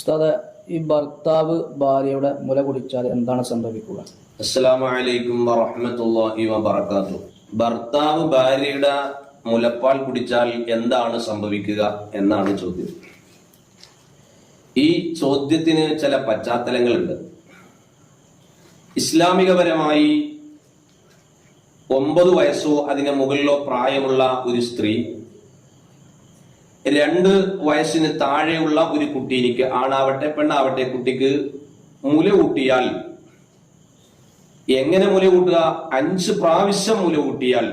ഉസ്താദ് ഈ ഭർത്താവ് ഭാര്യയുടെ മുല കുടിച്ചാൽ എന്താണ് സംഭവിക്കുക? അസ്സലാമു അലൈക്കും വറഹ്മത്തുള്ളാഹി വബറകാത്തു ഭർത്താവ് ഭാര്യയുടെ മുലപ്പാൽ കുടിച്ചാൽ എന്താണ് സംഭവിക്കുക എന്നാണ് ചോദ്യം. ഈ ചോദ്യത്തിന് ചില പശ്ചാത്തലങ്ങളുണ്ട്. ഇസ്ലാമികപരമായി ഒമ്പത് വയസ്സോ അതിന് മുകളിലോ പ്രായമുള്ള ഒരു സ്ത്രീ രണ്ട് വയസ്സിന് താഴെയുള്ള ഒരു കുട്ടീനിക്ക് ആണാവട്ടെ പെണ്ണാവട്ടെ കുട്ടിക്ക് മുല കൂട്ടിയാൽ എങ്ങനെ മുല കൂട്ടുക അഞ്ച് പ്രാവശ്യം മുല കൂട്ടിയാൽ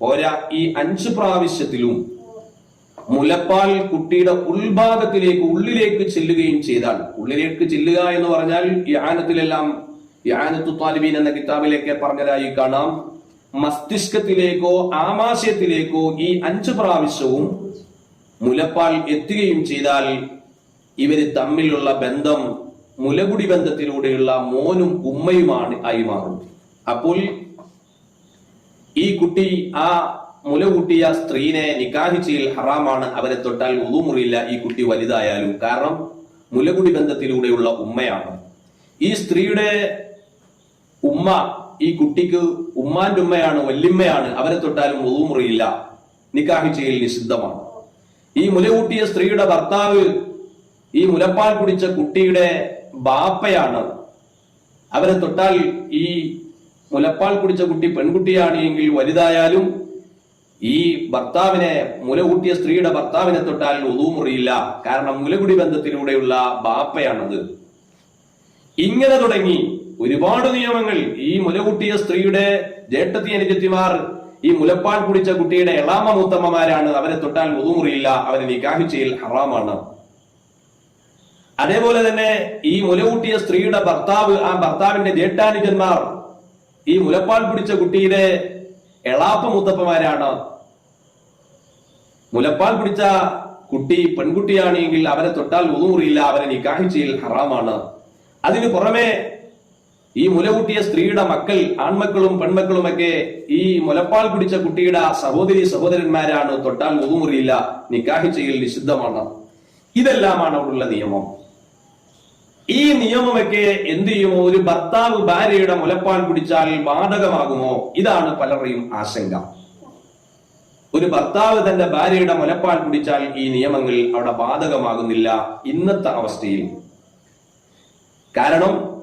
പോരാ. ഈ അഞ്ച് പ്രാവശ്യത്തിലും മുലപ്പാൽ കുട്ടിയുടെ ഉൾഭാഗത്തിലേക്ക് ഉള്ളിലേക്ക് ചെല്ലുകയും ചെയ്താൽ ഉള്ളിലേക്ക് ചെല്ലുക എന്ന് പറഞ്ഞാൽ യാനത്തിലെല്ലാം യാനത്തു താലിബീൻ എന്ന കിതാബിലേക്ക് പറഞ്ഞതായി കാണാം. മസ്തിഷ്കത്തിലേക്കോ ആമാശയത്തിലേക്കോ ഈ അഞ്ച് പ്രാവശ്യവും മുലപ്പാൽ എത്തുകയും ചെയ്താൽ ഇവർ തമ്മിലുള്ള ബന്ധം മുലകുടി ബന്ധത്തിലൂടെയുള്ള മോനും ഉമ്മയുമാണ് ആയി മാറും. അപ്പോൾ ഈ കുട്ടി ആ മുല കൂട്ടിയ സ്ത്രീനെ നിക്കാഹി ഹറാമാണ്. അവരെ തൊട്ടാൽ ഉതുമുറിയില്ല ഈ കുട്ടി വലുതായാലും കാരണം മുലകുടി ബന്ധത്തിലൂടെയുള്ള ഉമ്മയാണ്. ഈ സ്ത്രീയുടെ ഉമ്മ ഈ കുട്ടിക്ക് ഉമ്മാന്റെ ഉമ്മയാണ് വല്യമ്മയാണ് അവരെ തൊട്ടാലും ഉതുമുറിയില്ല നിക്കാഹി നിഷിദ്ധമാണ്. ഈ മുലകൂട്ടിയ സ്ത്രീയുടെ ഭർത്താവ് ഈ മുലപ്പാൽ കുടിച്ച കുട്ടിയുടെ ബാപ്പയാണ്. അവരെ തൊട്ടാൽ ഈ മുലപ്പാൽ കുടിച്ച കുട്ടി പെൺകുട്ടിയാണ് എങ്കിൽ വലുതായാലും ഈ ഭർത്താവിനെ മുലകൂട്ടിയ സ്ത്രീയുടെ ഭർത്താവിനെ തൊട്ടാൽ ഒതുമുറിയില്ല കാരണം മുലകുടി ബന്ധത്തിലൂടെയുള്ള ബാപ്പയാണത്. ഇങ്ങനെ തുടങ്ങി ഒരുപാട് നിയമങ്ങൾ ഈ മുലകുട്ടിയ സ്ത്രീയുടെ ജേട്ടത്തി അനുജത്തിമാർ ഈ മുലപ്പാൽ കുടിച്ച കുട്ടിയുടെ എളാമ മൂത്തമ്മമാരാണ് അവരെ തൊട്ടാൽ മുതുമുറിയില്ല അവരെ നിക്കാഹി ഹറാമാണ്. അതേപോലെ തന്നെ ഈ മുലകൂട്ടിയ സ്ത്രീയുടെ ഭർത്താവ് ആ ഭർത്താവിന്റെ ജേട്ടാനുജന്മാർ ഈ മുലപ്പാൽ കുടിച്ച കുട്ടിയുടെ എളാപ്പ മൂത്തപ്പമാരാണ് മുലപ്പാൽ കുടിച്ച കുട്ടി പെൺകുട്ടിയാണെങ്കിൽ അവരെ തൊട്ടാൽ ഒതുമുറിയില്ല അവരെ നിക്കാഹി ഹറാമാണ്. അതിനു പുറമെ ഈ മുലകൂട്ടിയ സ്ത്രീയുടെ മക്കൾ ആൺമക്കളും പെൺമക്കളുമൊക്കെ ഈ മുലപ്പാൽ കുടിച്ച കുട്ടിയുടെ സഹോദരി സഹോദരന്മാരാണ് തൊട്ടാൽ ഒതുമുറിയില്ല നിക്കാഹി ചെയ്യൽ നിഷിദ്ധമാണ്. ഇതെല്ലാമാണ് അവിടെയുള്ള നിയമം. ഈ നിയമമൊക്കെ എന്ത് ചെയ്യുമോ? ഒരു ഭർത്താവ് ഭാര്യയുടെ മുലപ്പാൽ കുടിച്ചാൽ ബാധകമാകുമോ ഇതാണ് പലരുടെയും ആശങ്ക. ഒരു ഭർത്താവ് തന്റെ ഭാര്യയുടെ മുലപ്പാൽ കുടിച്ചാൽ ഈ നിയമങ്ങൾ അവിടെ ബാധകമാകുന്നില്ല ഇന്നത്തെ അവസ്ഥയിൽ. കാരണം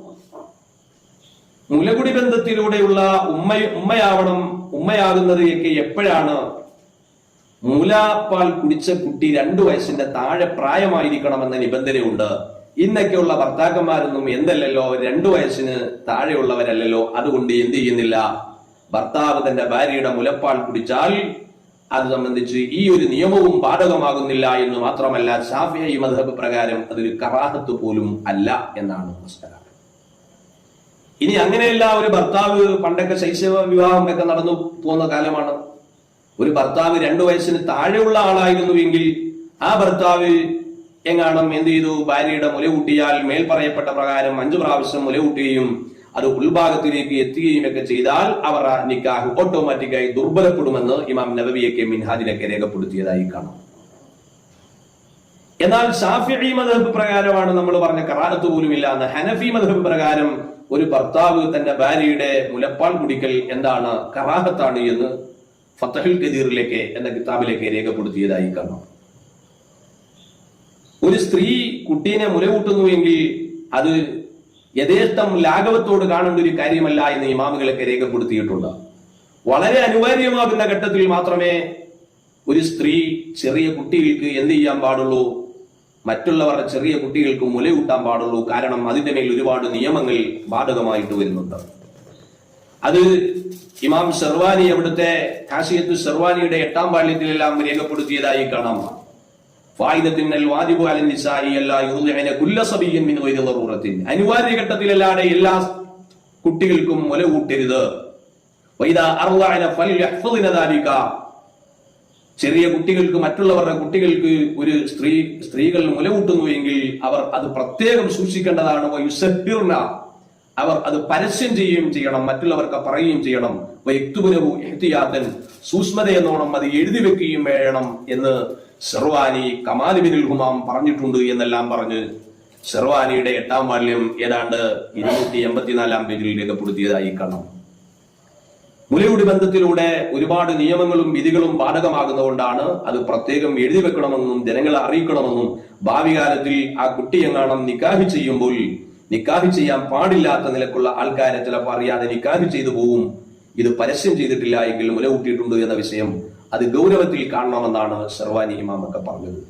മുലകുടി ബന്ധത്തിലൂടെയുള്ള ഉമ്മ ഉമ്മയാവണം ഉമ്മയാകുന്നത് ഒക്കെ എപ്പോഴാണ്? മൂലാപ്പാൽ കുടിച്ച കുട്ടി രണ്ടു വയസ്സിന്റെ താഴെ പ്രായമായിരിക്കണമെന്ന നിബന്ധനയുണ്ട്. ഇന്നൊക്കെയുള്ള ഭർത്താക്കന്മാരൊന്നും എന്തല്ലല്ലോ രണ്ടു വയസ്സിന് താഴെയുള്ളവരല്ലല്ലോ. അതുകൊണ്ട് എന്ത് ചെയ്യുന്നില്ല? ഭർത്താവ് തന്റെ ഭാര്യയുടെ മുലപ്പാൽ കുടിച്ചാൽ അത് സംബന്ധിച്ച് ഈ ഒരു നിയമവും ബാധകമാകുന്നില്ല എന്ന് മാത്രമല്ല ഷാഫിയ മധബ് പ്രകാരം അതൊരു കറാഹത്ത് പോലും അല്ല എന്നാണ് മനസ്സിലാക്കുന്നത് ഇനി അങ്ങനെയല്ല ഒരു ഭർത്താവ് പണ്ടൊക്കെ ശൈശവ വിവാഹം ഒക്കെ നടന്നു പോകുന്ന കാലമാണ്. ഒരു ഭർത്താവ് രണ്ടു വയസ്സിന് താഴെയുള്ള ആളായിരുന്നു എങ്കിൽ ആ ഭർത്താവ് എങ്ങാണം എന്ത് ചെയ്തു? ഭാര്യയുടെ മുല കൂട്ടിയാൽ മേൽ പറയപ്പെട്ട പ്രകാരം അഞ്ചു പ്രാവശ്യം മുല കൂട്ടുകയും അത് ഉൾഭാഗത്തിലേക്ക് എത്തുകയും ഒക്കെ ചെയ്താൽ അവർ നിക്കാഹ് ഓട്ടോമാറ്റിക്കായി ദുർബലപ്പെടുമെന്ന് ഇമാം നബവിയൊക്കെ മിൻഹാദിനൊക്കെ രേഖപ്പെടുത്തിയതായി കാണാം. എന്നാൽ ഷാഫി മധബ് പ്രകാരമാണ് നമ്മൾ പറഞ്ഞ കറാലത്ത് പോലും ഇല്ല എന്ന് ഹനഫി മധബ് പ്രകാരം ഒരു ഭർത്താവ് തന്റെ ഭാര്യയുടെ മുലപ്പാൽ കുടിക്കൽ എന്താണ് കറാഹത്താണ് എന്ന് ഫത്തഹുൽ കദീറിലേക്ക് എന്ന കിതാബിലേക്ക് രേഖപ്പെടുത്തിയതായി കാണാം. ഒരു സ്ത്രീ കുട്ടീനെ മുലകൂട്ടുന്നുവെങ്കിൽ അത് യഥേഷ്ടം ലാഘവത്തോട് കാണേണ്ട ഒരു കാര്യമല്ല എന്ന് ഇമാമുകളൊക്കെ രേഖപ്പെടുത്തിയിട്ടുണ്ട്. വളരെ അനിവാര്യമാകുന്ന ഘട്ടത്തിൽ മാത്രമേ ഒരു സ്ത്രീ ചെറിയ കുട്ടികൾക്ക് എന്ത് ചെയ്യാൻ പാടുള്ളൂ? മറ്റുള്ളവരുടെ ചെറിയ കുട്ടികൾക്ക് മുലയൂട്ടാൻ പാടുള്ളൂ. കാരണം അതിന്റെ മേൽ ഒരുപാട് നിയമങ്ങൾ ബാധകമായിട്ട് വരുന്നുണ്ട്. അത് ഇമാം ഷെർവാനി അവിടുത്തെ കാശിയത്ത് ഷെർവാനിയുടെ എട്ടാം പാളിയത്തിലെല്ലാം രേഖപ്പെടുത്തിയതായി കാണാം. അനിവാര്യ ഘട്ടത്തിലല്ലാതെ എല്ലാ കുട്ടികൾക്കും മുല കൂട്ടരുത് ചെറിയ കുട്ടികൾക്ക് മറ്റുള്ളവരുടെ കുട്ടികൾക്ക് ഒരു സ്ത്രീ സ്ത്രീകൾ മുലകൂട്ടുന്നു എങ്കിൽ അവർ അത് പ്രത്യേകം സൂക്ഷിക്കേണ്ടതാണ്. അവർ അത് പരസ്യം ചെയ്യുകയും ചെയ്യണം മറ്റുള്ളവർക്ക് പറയുകയും ചെയ്യണം. വൈക്തുബുനഹു എഹ്തിയാത്തൻ സൂക്ഷ്മതയെന്നോണം അത് എഴുതി വെക്കുകയും വേണം എന്ന് ഷെർവാനി കമാലിബിനുൽ ഹുമാം പറഞ്ഞിട്ടുണ്ട് എന്നെല്ലാം പറഞ്ഞ് ഷെർവാനിയുടെ എട്ടാം വാള്യം ഏതാണ്ട് ഇരുന്നൂറ്റി എൺപത്തിനാലാം പേജിൽ രേഖപ്പെടുത്തിയതായി കാണാം. മുലയുടെ ബന്ധത്തിലൂടെ ഒരുപാട് നിയമങ്ങളും വിധികളും ബാധകമാകുന്നതുകൊണ്ടാണ് അത് പ്രത്യേകം എഴുതി വെക്കണമെന്നും ജനങ്ങളെ അറിയിക്കണമെന്നും ഭാവി കാലത്തിൽ ആ കുട്ടിയെങ്ങാണം നിക്കാഹി ചെയ്യുമ്പോൾ നിക്കാഹി ചെയ്യാൻ പാടില്ലാത്ത നിലക്കുള്ള ആൾക്കാരെ ചിലപ്പോൾ അറിയാതെ നിക്കാഹി ചെയ്തു പോവും. ഇത് പരസ്യം ചെയ്തിട്ടില്ല എങ്കിൽ മുല കൂട്ടിയിട്ടുണ്ട് എന്ന വിഷയം അത് ഗൗരവത്തിൽ കാണണമെന്നാണ് ഷെർവാനി ഇമാമൊക്കെ പറഞ്ഞത്.